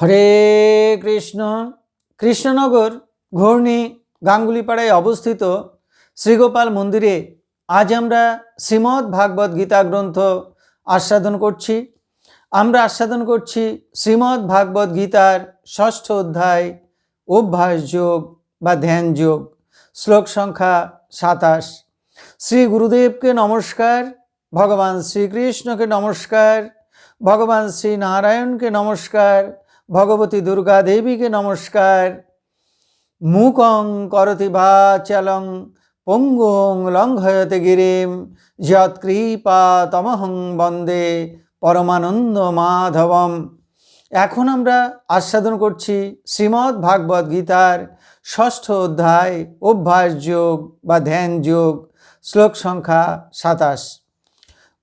হরে কৃষ্ণ। কৃষ্ণনগর ঘূর্ণি গাঙ্গুলিপাড়ায় অবস্থিত শ্রীগোপাল মন্দিরে আজ আমরা শ্রীমদ্ ভাগবত গীতা গ্রন্থ আস্বাদন করছি। আমরা আস্বাদন করছি শ্রীমদ্ ভাগবত গীতার ষষ্ঠ অধ্যায়, অভ্যাস যোগ বা ধ্যান যোগ, শ্লোক সংখ্যা সাতাশ। শ্রী গুরুদেবকে নমস্কার, ভগবান শ্রীকৃষ্ণকে নমস্কার, ভগবান শ্রী নারায়ণকে নমস্কার ভগবতী দুর্গা দেবীকে নমস্কার। মুকং করতি বাচালং পঙ্গুং লঙ্ঘয়তে গিরিম যৎকৃপা তমহং বন্দে পরমানন্দ মাধবম। এখন আমরা আস্বাদন করছি শ্রীমদ্ ভাগবত গীতার ষষ্ঠ অধ্যায়, অভ্যাস যোগ বা ধ্যান যোগ, শ্লোক সংখ্যা সাতাশ।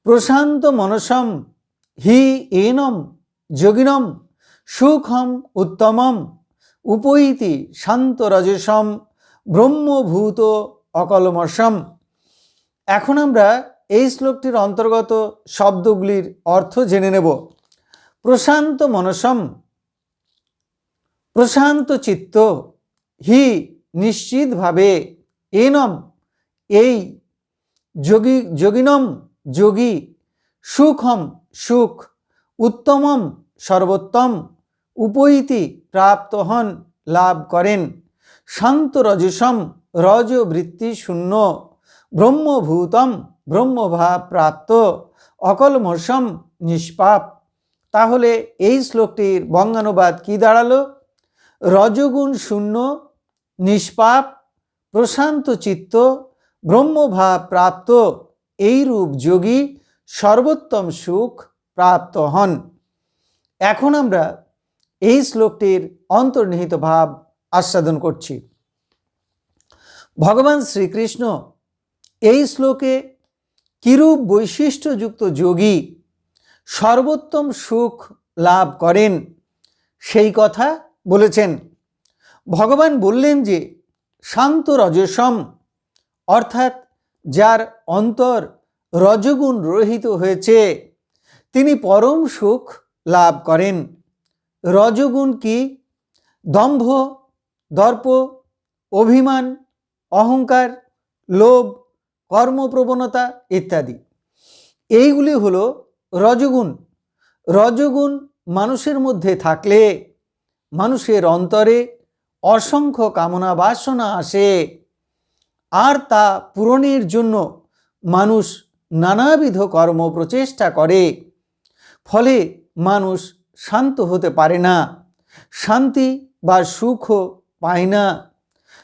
প্রশান্ত মনসম, হি এনম, যোগিনম সুখম উত্তমম, উপৈতি শান্ত রজসম, ব্রহ্মভূত অকলমসম এখন আমরা এই শ্লোকটির অন্তর্গত শব্দগুলির অর্থ জেনে নেব। প্রশান্ত মনসম, প্রশান্ত চিত্ত, হি নিশ্চিতভাবে, এনম, এই যোগী, যোগিনম, যোগী, সুখম সুখ, উত্তমম সর্বোত্তম উপৈতি প্রাপ্ত হন, লাভ করেন। শান্ত রজসম রজ বৃত্তি শূন্য। ব্রহ্মভূতম, ব্রহ্মভাব প্রাপ্ত। অকলমসম নিষ্পাপ। তাহলে এই শ্লোকটির বঙ্গানুবাদ কি দাঁড়াল? রজগুণ শূন্য, নিষ্পাপ, প্রশান্ত চিত্ত, ব্রহ্মভাব প্রাপ্ত। এইরূপ যোগী সর্বোত্তম সুখ প্রাপ্ত হন। এখন আমরা এই শ্লোকটির অন্তর্নিহিত ভাব আস্বাদন করছি। ভগবান শ্রীকৃষ্ণ এই শ্লোকে কিরূপ বৈশিষ্ট্যযুক্ত যোগী সর্বোত্তম সুখ লাভ করেন সেই কথা বলেছেন। ভগবান বললেন যে, শান্ত রজসম, অর্থাৎ যার অন্তর রজগুণ রহিত হয়েছে, তিনি পরম সুখ লাভ করেন। রজগুণ কি? দম্ভ, দর্প, অভিমান, অহংকার, লোভ, কর্মপ্রবণতা ইত্যাদি। এইগুলি হলো রজগুণ। রজগুণ মানুষের মধ্যে থাকলে মানুষের অন্তরে অসংখ্য কামনা বাসনা আসে। আর তা পূরণের জন্য মানুষ নানাবিধ কর্ম প্রচেষ্টা করে। ফলে মানুষ শান্ত হতে পারে না। শান্তি বা সুখও পায় না।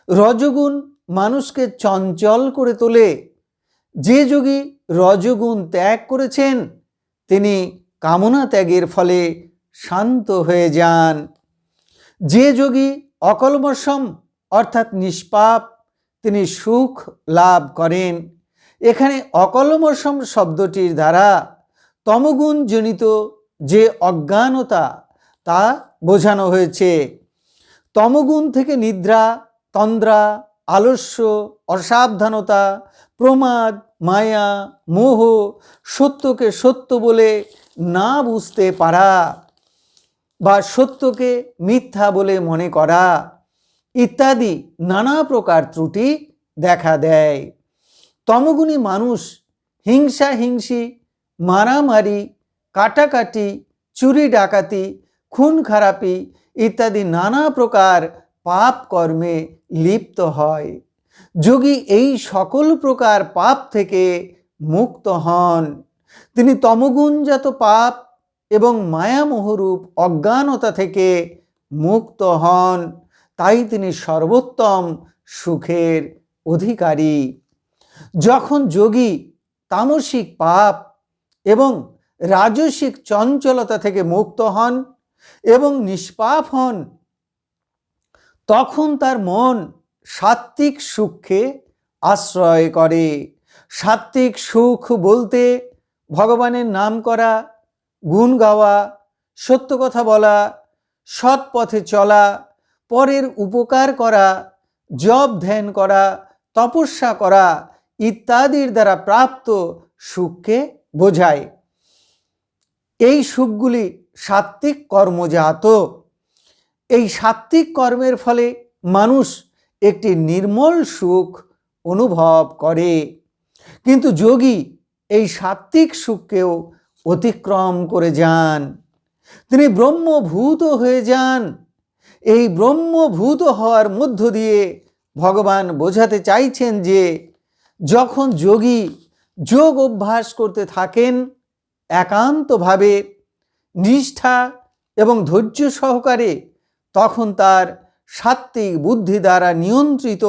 রজগুণ মানুষকে চঞ্চল করে তোলে। যে যোগী রজগুণ ত্যাগ করেছেন, তিনি কামনা ত্যাগের ফলে শান্ত হয়ে যান। যে যোগী অকলমসম অর্থাৎ নিষ্পাপ, তিনি সুখ লাভ করেন। এখানে অকলমসম শব্দটির দ্বারা তমগুণজনিত যে অজ্ঞানতা তা বোঝানো হয়েছে। তমগুণ থেকে নিদ্রা, তন্দ্রা, আলস্য, অসাবধানতা, প্রমাদ, মায়া, মোহ সত্যকে সত্য বলে না বুঝতে পারা বা সত্যকে মিথ্যা বলে মনে করা ইত্যাদি নানা প্রকার ত্রুটি দেখা দেয়। তমগুণী মানুষ হিংসা হিংসি, মারামারি কাটাকাটি, চুরি ডাকাতি, খুন খারাপি ইত্যাদি নানা প্রকার পাপ কর্মে লিপ্ত হয়। যোগী এই সকল প্রকার পাপ থেকে মুক্ত হন। তিনি তমগুণজাত পাপ এবং মায়ামোহরূপ অজ্ঞানতা থেকে মুক্ত হন। তাই তিনি সর্বোত্তম সুখের অধিকারী। যখন যোগী তামসিক পাপ এবং রাজসিক চঞ্চলতা থেকে মুক্ত হন এবং নিষ্পাপ হন। তখন তার মন সাত্ত্বিক সুখে আশ্রয় করে। সাত্ত্বিক সুখ বলতে ভগবানের নাম করা, গুণ গাওয়া, সত্য কথা বলা, সৎ পথে চলা, পরের উপকার করা জব ধ্যান করা, তপস্যা করা ইত্যাদির দ্বারা প্রাপ্ত সুখকে বোঝায়। এই সুখগুলি সাত্ত্বিক কর্মজাত। এই সাত্ত্বিক কর্মের ফলে মানুষ একটি নির্মল সুখ অনুভব করে। কিন্তু যোগী এই সাত্ত্বিক সুখকেও অতিক্রম করে যান। তিনি ব্রহ্মভূত হয়ে যান। এই ব্রহ্মভূত হওয়ার মধ্য দিয়ে ভগবান বোঝাতে চাইছেন যে, যখন যোগী যোগ অভ্যাস করতে থাকেন একান্তভাবে নিষ্ঠা এবং ধৈর্য সহকারে তখন তার সাত্ত্বিক বুদ্ধি দ্বারা নিয়ন্ত্রিত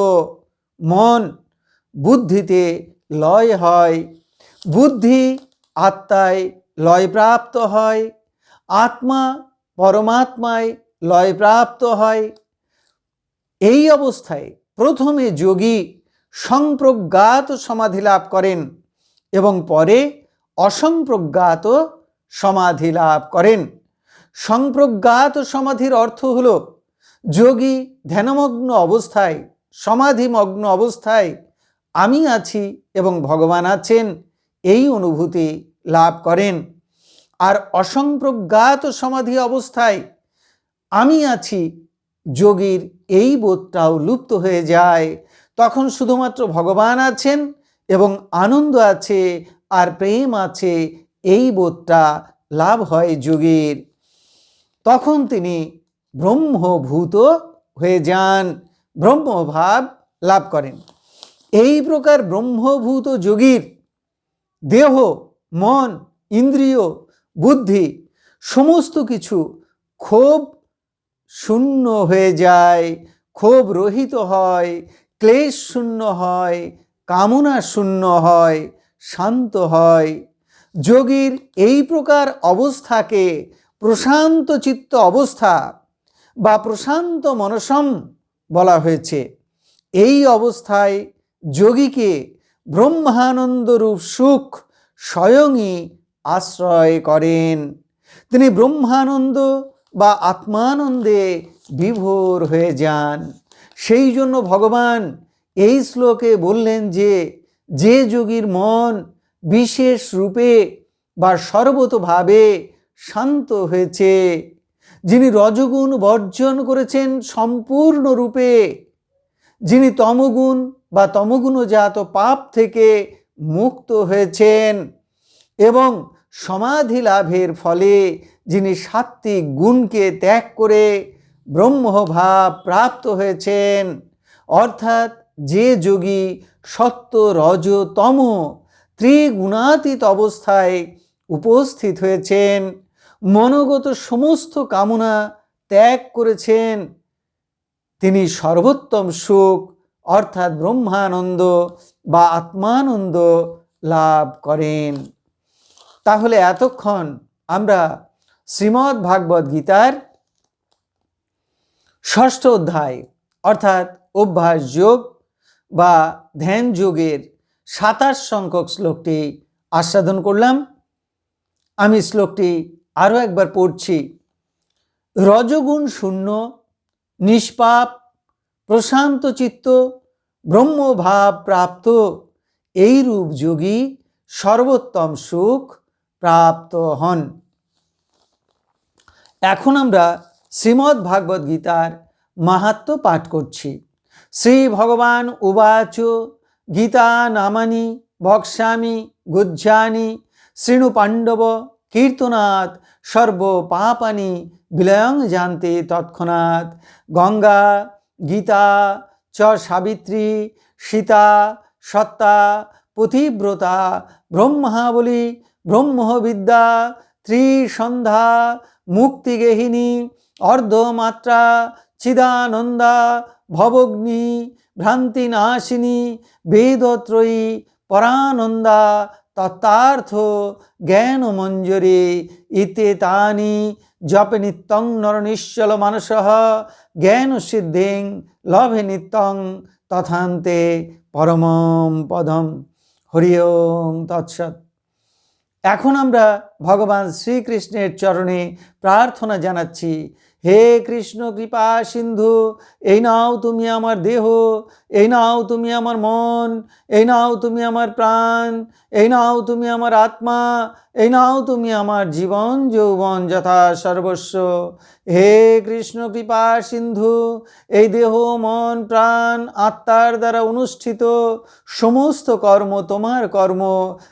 মন বুদ্ধিতে লয় হয়। বুদ্ধি আত্মায় লয়প্রাপ্ত হয়। আত্মা পরমাত্মায় লয়প্রাপ্ত হয়। এই অবস্থায় প্রথমে যোগী সংপ্রজ্ঞাত সমাধি লাভ করেন এবং পরে অসংপ্রজ্ঞাত সমাধি লাভ করেন। সংপ্রজ্ঞাত সমাধির অর্থ হল যোগী ধ্যানমগ্ন অবস্থায়, সমাধিমগ্ন অবস্থায় আমি আছি এবং ভগবান আছেন, এই অনুভূতি লাভ করেন। আর অসংপ্রজ্ঞাত সমাধি অবস্থায় আমি আছি, যোগীর এই বোধটাও লুপ্ত হয়ে যায়। তখন শুধুমাত্র ভগবান আছেন এবং আনন্দ আছে আর প্রেম আছে, এই বোধটা লাভ হয় যোগীর। তখন তিনি ব্রহ্মভূত হয়ে যান, ব্রহ্মভাব লাভ করেন। এই প্রকার ব্রহ্মভূত যোগীর দেহ, মন, ইন্দ্রিয়, বুদ্ধি সমস্ত কিছু ক্ষোভ শূন্য হয়ে যায়, ক্ষোভ রহিত হয়, ক্লেশ শূন্য হয়, কামনা শূন্য হয়। শান্ত হয়। যোগীর এই প্রকার অবস্থাকে প্রশান্ত চিত্ত অবস্থা বা প্রশান্ত মনসম বলা হয়েছে। এই অবস্থায় যোগীকে ব্রহ্মানন্দরূপ সুখ স্বয়ংই আশ্রয় করেন। তিনি ব্রহ্মানন্দ বা আত্মানন্দে বিভোর হয়ে যান। সেই জন্য ভগবান এই শ্লোকে বললেন যে যে যোগীর মন বিশেষ রূপে বা সর্বতভাবে শান্ত হয়েছে, যিনি রজগুণ বর্জন করেছেন সম্পূর্ণরূপে যিনি তমগুণ বা তমগুণজাত পাপ থেকে মুক্ত হয়েছেন এবং সমাধি লাভের ফলে যিনি সাত্ত্বিক গুণকে ত্যাগ করে ব্রহ্মভাব প্রাপ্ত হয়েছেন, অর্থাৎ যে যোগী সত্য, রজ, তম ত্রিগুণাতীত অবস্থায় উপস্থিত হয়েছেন। মনোগত সমস্ত কামনা ত্যাগ করেছেন। তিনি সর্বোত্তম সুখ, অর্থাৎ ব্রহ্মানন্দ বা আত্মানন্দ লাভ করেন। তাহলে এতক্ষণ আমরা শ্রীমদ্ ভাগবত গীতার ষষ্ঠ অধ্যায়, অর্থাৎ অভ্যাস যোগ বা ধ্যান যোগের সাতাশ সংখ্যক শ্লোকটি আস্বাদন করলাম। আমি শ্লোকটি আরও একবার পড়ছি। রজগুণ শূন্য, নিষ্পাপ, প্রশান্ত চিত্ত, ব্রহ্মভাব প্রাপ্ত, এই রূপ যোগী সর্বোত্তম সুখ প্রাপ্ত হন। এখন আমরা শ্রীমদ্ ভাগবত গীতার মাহাত্ম পাঠ করছি। শ্রী ভগবান উবাচ, গীতা নামানি, ভক্ষ্যামি, গুজ্জানি শৃণু পাণ্ডব, কীর্তনাথ সর্ব পাপানি বিলয়ং জানতে তৎক্ষণাৎ। গঙ্গা, গীতা, চ সাবিত্রী, সীতা, সত্তা পতিব্রতা ব্রহ্মাবলী, ব্রহ্মবিদ্যা, ত্রিসন্ধ্যা মুক্তিগেহিনী অর্ধমাত্রা, চিদানন্দা ভবগ্নি, ভ্রান্তিনাশিনী, বেদত্রয়ী, পরানন্দা, তত্ত্বার্থ, জ্ঞানমঞ্জরি, ইতে তানি, জপ নিত্যং নরনিশ্চল মানস, জ্ঞান সিদ্ধিং লভে নিত্যং, তথান্তে পরমম পদম। হরি ওম তৎসৎ। এখন আমরা ভগবান শ্রীকৃষ্ণের চরণে প্রার্থনা জানাচ্ছি হে কৃষ্ণ, কৃপা, সিন্ধু, এই নাও তুমি আমার দেহ, এই নাও তুমি আমার মন, এই নাও তুমি আমার প্রাণ, এই নাও তুমি আমার আত্মা, এই নাও তুমি আমার জীবন, যৌবন যথা সর্বস্ব। হে কৃষ্ণ, কৃপা, সিন্ধু, এই দেহ, মন, প্রাণ, আত্মার দ্বারা অনুষ্ঠিত সমস্ত কর্ম তোমার কর্ম,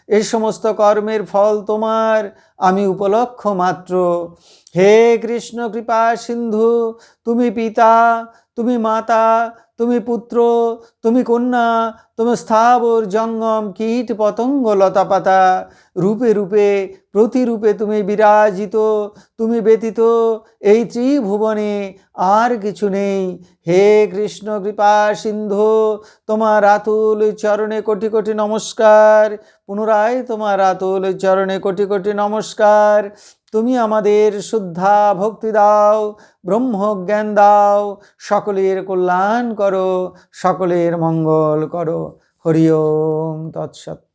এই সমস্ত কর্মের ফল তোমার, আমি উপলক্ষ মাত্র। হে কৃষ্ণ কৃপা সিন্ধু, তুমি পিতা, তুমি মাতা, তুমি পুত্র, তুমি কন্যা, তুমি স্থাবর জঙ্গম, কীট পতঙ্গ লতাপাতা রূপে রূপে, প্রতিরূপে তুমি বিরাজিত, তুমি ব্যতীত এই ত্রিভুবনে আর কিছু নেই। হে কৃষ্ণ কৃপা সিন্ধু, তোমার আতুল চরণে কোটি কোটি নমস্কার। পুনরায় তোমার আতুল চরণে কোটি কোটি নমস্কার। তুমি আমাদের শুদ্ধা ভক্তি দাও, ব্রহ্মজ্ঞান দাও, সকলের কল্যাণ করো, সকলের মঙ্গল করো। হরি ওম তৎসৎ।